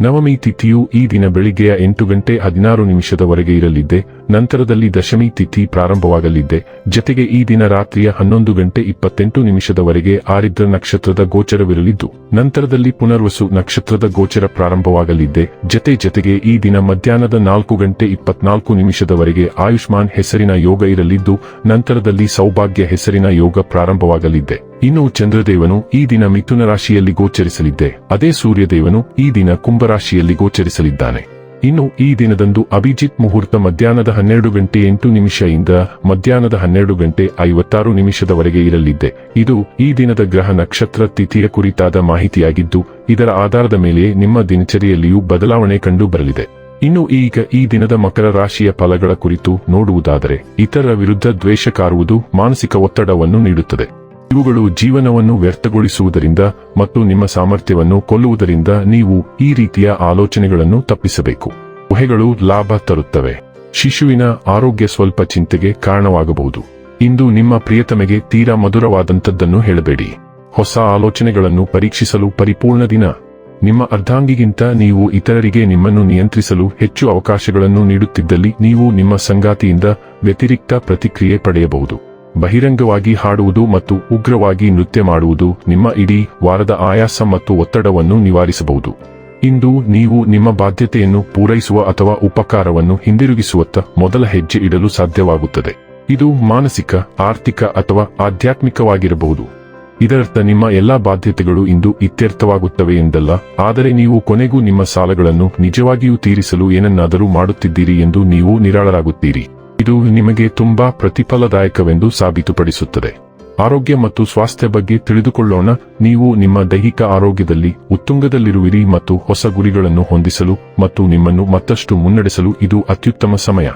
ನವಮಿ ತಿಥಿಯು ಈ ದಿನ ಬೆಳಿಗ್ಗೆಯ ಎಂಟು ಗಂಟೆ ಹದಿನಾರು ನಿಮಿಷದವರೆಗೆ ಇರಲಿದ್ದೆ, ನಂತರದಲ್ಲಿ ದಶಮಿ ತಿಥಿ ಪ್ರಾರಂಭವಾಗಲಿದ್ದೆ. ಜತೆಗೆ ಈ ದಿನ ರಾತ್ರಿಯ ಹನ್ನೊಂದು ಗಂಟೆ ಇಪ್ಪತ್ತೆಂಟು ನಿಮಿಷದವರೆಗೆ ಆರಿದ್ರ ನಕ್ಷತ್ರದ ಗೋಚರವಿರಲಿದ್ದು, ನಂತರದಲ್ಲಿ ಪುನರ್ವಸು ನಕ್ಷತ್ರದ ಗೋಚರ ಪ್ರಾರಂಭವಾಗಲಿದ್ದೆ. ಜತೆ ಜತೆಗೆ ಈ ದಿನ ಮಧ್ಯಾಹ್ನದ ನಾಲ್ಕು ಗಂಟೆ ಇಪ್ಪತ್ನಾಲ್ಕು ನಿಮಿಷದವರೆಗೆ ಆಯುಷ್ಮಾನ್ ಹೆಸರಿನ ಯೋಗ ಇರಲಿದ್ದು, ನಂತರದಲ್ಲಿ ಸೌಭಾಗ್ಯ ಹೆಸರಿನ ಯೋಗ ಪ್ರಾರಂಭವಾಗಲಿದ್ದೆ. ಇನ್ನು ಚಂದ್ರದೇವನು ಈ ದಿನ ಮಿಥುನ ರಾಶಿಯಲ್ಲಿ ಗೋಚರಿಸಲಿದ್ದೆ. ಅದೇ ಸೂರ್ಯದೇವನು ಈ ದಿನ ಕುಂಭರಾಶಿಯಲ್ಲಿ ಗೋಚರಿಸಲಿದ್ದಾನೆ. ಇನ್ನು ಈ ದಿನದಂದು ಅಭಿಜಿತ್ ಮುಹೂರ್ತ ಮಧ್ಯಾಹ್ನದ ಹನ್ನೆರಡು ಗಂಟೆ ಎಂಟು ನಿಮಿಷದಿಂದ ಮಧ್ಯಾಹ್ನದ ಹನ್ನೆರಡು ಗಂಟೆ ಐವತ್ತಾರು ನಿಮಿಷದವರೆಗೆ ಇರಲಿದ್ದೆ. ಇದು ಈ ದಿನದ ಗ್ರಹ ನಕ್ಷತ್ರ ತಿಥಿಯ ಕುರಿತಾದ ಮಾಹಿತಿಯಾಗಿದ್ದು, ಇದರ ಆಧಾರದ ಮೇಲೆ ನಿಮ್ಮ ದಿನಚರಿಯಲ್ಲಿಯೂ ಬದಲಾವಣೆ ಕಂಡು ಬರಲಿದೆ. ಇನ್ನು ಈಗ ಈ ದಿನದ ಮಕರ ರಾಶಿಯ ಫಲಗಳ ಕುರಿತು ನೋಡುವುದಾದರೆ, ಇತರರ ವಿರುದ್ಧ ದ್ವೇಷ ಕಾರುವುದು ಮಾನಸಿಕ ಒತ್ತಡವನ್ನು ನೀಡುತ್ತದೆ. ಇವುಗಳು ಜೀವನವನ್ನು ವ್ಯರ್ಥಗೊಳಿಸುವುದರಿಂದ ಮತ್ತು ನಿಮ್ಮ ಸಾಮರ್ಥ್ಯವನ್ನು ಕೊಲ್ಲುವುದರಿಂದ ನೀವು ಈ ರೀತಿಯ ಆಲೋಚನೆಗಳನ್ನು ತಪ್ಪಿಸಬೇಕು. ಗುಹೆಗಳು ಲಾಭ ತರುತ್ತವೆ. ಶಿಶುವಿನ ಆರೋಗ್ಯ ಸ್ವಲ್ಪ ಚಿಂತೆಗೆ ಕಾರಣವಾಗಬಹುದು. ಇಂದು ನಿಮ್ಮ ಪ್ರಿಯತಮೆಗೆ ತೀರಾ ಮಧುರವಾದಂಥದ್ದನ್ನು ಹೇಳಬೇಡಿ. ಹೊಸ ಆಲೋಚನೆಗಳನ್ನು ಪರೀಕ್ಷಿಸಲು ಪರಿಪೂರ್ಣ ದಿನ. ನಿಮ್ಮ ಅರ್ಧಾಂಗಿಗಿಂತ ನೀವು ಇತರರಿಗೆ ನಿಮ್ಮನ್ನು ನಿಯಂತ್ರಿಸಲು ಹೆಚ್ಚು ಅವಕಾಶಗಳನ್ನು ನೀಡುತ್ತಿದ್ದಲ್ಲಿ ನೀವು ನಿಮ್ಮ ಸಂಗಾತಿಯಿಂದ ವ್ಯತಿರಿಕ್ತ ಪ್ರತಿಕ್ರಿಯೆ ಪಡೆಯಬಹುದು. ಬಹಿರಂಗವಾಗಿ ಹಾಡುವುದು ಮತ್ತು ಉಗ್ರವಾಗಿ ನೃತ್ಯ ಮಾಡುವುದು ನಿಮ್ಮ ಇಡೀ ವಾರದ ಆಯಾಸ ಮತ್ತು ಒತ್ತಡವನ್ನು ನಿವಾರಿಸಬಹುದು. ಇಂದು ನೀವು ನಿಮ್ಮ ಬಾಧ್ಯತೆಯನ್ನು ಪೂರೈಸುವ ಅಥವಾ ಉಪಕಾರವನ್ನು ಹಿಂದಿರುಗಿಸುವತ್ತ ಮೊದಲ ಹೆಜ್ಜೆ ಇಡಲು ಸಾಧ್ಯವಾಗುತ್ತದೆ. ಇದು ಮಾನಸಿಕ, ಆರ್ಥಿಕ ಅಥವಾ ಆಧ್ಯಾತ್ಮಿಕವಾಗಿರಬಹುದು. ಇದರರ್ಥ ನಿಮ್ಮ ಎಲ್ಲಾ ಬಾಧ್ಯತೆಗಳು ಇಂದು ಇತ್ಯರ್ಥವಾಗುತ್ತವೆ ಎಂದಲ್ಲ, ಆದರೆ ನೀವು ಕೊನೆಗೂ ನಿಮ್ಮ ಸಾಲಗಳನ್ನು ನಿಜವಾಗಿಯೂ ತೀರಿಸಲು ಏನನ್ನಾದರೂ ಮಾಡುತ್ತಿದ್ದೀರಿ ಎಂದು ನೀವು ನಿರಾಳರಾಗುತ್ತೀರಿ. ಇದು ನಿಮಗೆ ತುಂಬಾ ಪ್ರತಿಫಲದಾಯಕವೆಂದು ಸಾಬೀತುಪಡಿಸುತ್ತದೆ. ಆರೋಗ್ಯ ಮತ್ತು ಸ್ವಾಸ್ಥ್ಯ ಬಗ್ಗೆ ತಿಳಿದುಕೊಳ್ಳೋಣ. ನೀವು ನಿಮ್ಮ ದೈಹಿಕ ಆರೋಗ್ಯದಲ್ಲಿ ಉತ್ತುಂಗದಲ್ಲಿರುವಿರಿ ಮತ್ತು ಹೊಸ ಗುರಿಗಳನ್ನು ಹೊಂದಿಸಲು ಮತ್ತು ನಿಮ್ಮನ್ನು ಮತ್ತಷ್ಟು ಮುನ್ನಡೆಸಲು ಇದು ಅತ್ಯುತ್ತಮ ಸಮಯ.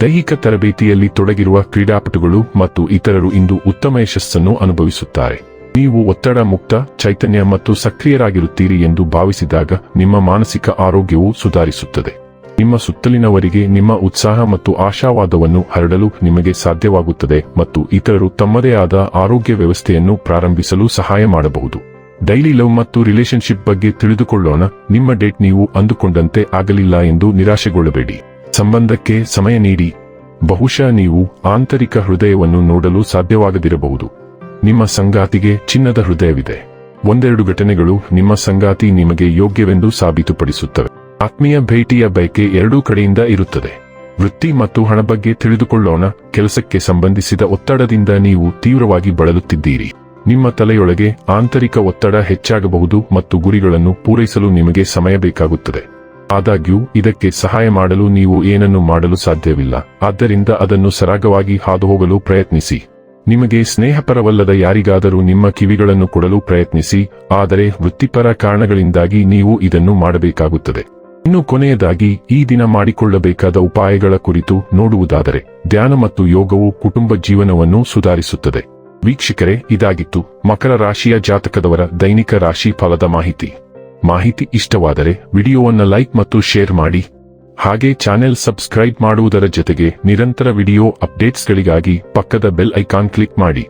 ದೈಹಿಕ ತರಬೇತಿಯಲ್ಲಿ ತೊಡಗಿರುವ ಕ್ರೀಡಾಪಟುಗಳು ಮತ್ತು ಇತರರು ಇಂದು ಉತ್ತಮ ಯಶಸ್ಸನ್ನು ಅನುಭವಿಸುತ್ತಾರೆ. ನೀವು ಒತ್ತಡ ಮುಕ್ತ, ಚೈತನ್ಯ ಮತ್ತು ಸಕ್ರಿಯರಾಗಿರುತ್ತೀರಿ ಎಂದು ಭಾವಿಸಿದಾಗ ನಿಮ್ಮ ಮಾನಸಿಕ ಆರೋಗ್ಯವು ಸುಧಾರಿಸುತ್ತದೆ. ನಿಮ್ಮ ಸುತ್ತಲಿನವರಿಗೆ ನಿಮ್ಮ ಉತ್ಸಾಹ ಮತ್ತು ಆಶಾವಾದವನ್ನು ಹರಡಲು ನಿಮಗೆ ಸಾಧ್ಯವಾಗುತ್ತದೆ ಮತ್ತು ಇತರರು ತಮ್ಮದೇ ಆದ ಆರೋಗ್ಯ ವ್ಯವಸ್ಥೆಯನ್ನು ಪ್ರಾರಂಭಿಸಲು ಸಹಾಯ ಮಾಡಬಹುದು. ಡೈಲಿ ಲವ್ ಮತ್ತು ರಿಲೇಶನ್ಶಿಪ್ ಬಗ್ಗೆ ತಿಳಿದುಕೊಳ್ಳೋಣ. ನಿಮ್ಮ ಡೇಟ್ ನೀವು ಅಂದುಕೊಂಡಂತೆ ಆಗಲಿಲ್ಲ ಎಂದು ನಿರಾಶೆಗೊಳ್ಳಬೇಡಿ. ಸಂಬಂಧಕ್ಕೆ ಸಮಯ ನೀಡಿ. ಬಹುಶಃ ನೀವು ಆಂತರಿಕ ಹೃದಯವನ್ನು ನೋಡಲು ಸಾಧ್ಯವಾಗದಿರಬಹುದು. ನಿಮ್ಮ ಸಂಗಾತಿಗೆ ಚಿನ್ನದ ಹೃದಯವಿದೆ. ಒಂದೆರಡು ಘಟನೆಗಳು ನಿಮ್ಮ ಸಂಗಾತಿ ನಿಮಗೆ ಯೋಗ್ಯವೆಂದು ಸಾಬೀತುಪಡಿಸುತ್ತವೆ. ಆತ್ಮೀಯ ಭೇಟಿಯ ಬಯಕೆ ಎರಡೂ ಕಡೆಯಿಂದ ಇರುತ್ತದೆ. ವೃತ್ತಿ ಮತ್ತು ಹಣ ಬಗ್ಗೆ ತಿಳಿದುಕೊಳ್ಳೋಣ. ಕೆಲಸಕ್ಕೆ ಸಂಬಂಧಿಸಿದ ಒತ್ತಡದಿಂದ ನೀವು ತೀವ್ರವಾಗಿ ಬಳಲುತ್ತಿದ್ದೀರಿ. ನಿಮ್ಮ ತಲೆಯೊಳಗೆ ಆಂತರಿಕ ಒತ್ತಡ ಹೆಚ್ಚಾಗಬಹುದು ಮತ್ತು ಗುರಿಗಳನ್ನು ಪೂರೈಸಲು ನಿಮಗೆ ಸಮಯ ಬೇಕಾಗುತ್ತದೆ. ಆದಾಗ್ಯೂ, ಇದಕ್ಕೆ ಸಹಾಯ ಮಾಡಲು ನೀವು ಏನನ್ನು ಮಾಡಲು ಸಾಧ್ಯವಿಲ್ಲ. ಆದ್ದರಿಂದ ಅದನ್ನು ಸರಾಗವಾಗಿ ಹಾದುಹೋಗಲು ಪ್ರಯತ್ನಿಸಿ. ನಿಮಗೆ ಸ್ನೇಹಪರವಲ್ಲದ ಯಾರಿಗಾದರೂ ನಿಮ್ಮ ಕಿವಿಗಳನ್ನು ಕೊಡಲು ಪ್ರಯತ್ನಿಸಿ. ಆದರೆ ವೃತ್ತಿಪರ ಕಾರಣಗಳಿಂದಾಗಿ ನೀವು ಇದನ್ನು ಮಾಡಬೇಕಾಗುತ್ತದೆ. ಇನ್ನು ಕೊನೆಯದಾಗಿ ಈ ದಿನ ಮಾಡಿಕೊಳ್ಳಬೇಕಾದ ಉಪಾಯಗಳ ಕುರಿತು ನೋಡುವುದಾದರೆ, ಧ್ಯಾನ ಮತ್ತು ಯೋಗವು ಕುಟುಂಬ ಜೀವನವನ್ನು ಸುಧಾರಿಸುತ್ತದೆ. ವೀಕ್ಷಕರೇ, ಇದಾಗಿತ್ತು ಮಕರ ರಾಶಿಯ ಜಾತಕದವರ ದೈನಿಕ ರಾಶಿ ಫಲದ ಮಾಹಿತಿ. ಮಾಹಿತಿ ಇಷ್ಟವಾದರೆ ವಿಡಿಯೋವನ್ನು ಲೈಕ್ ಮತ್ತು ಶೇರ್ ಮಾಡಿ. ಹಾಗೆ ಚಾನೆಲ್ ಸಬ್ಸ್ಕ್ರೈಬ್ ಮಾಡುವುದರ ಜೊತೆಗೆ ನಿರಂತರ ವಿಡಿಯೋ ಅಪ್ಡೇಟ್ಸ್ಗಳಿಗಾಗಿ ಪಕ್ಕದ ಬೆಲ್ ಐಕಾನ್ ಕ್ಲಿಕ್ ಮಾಡಿ.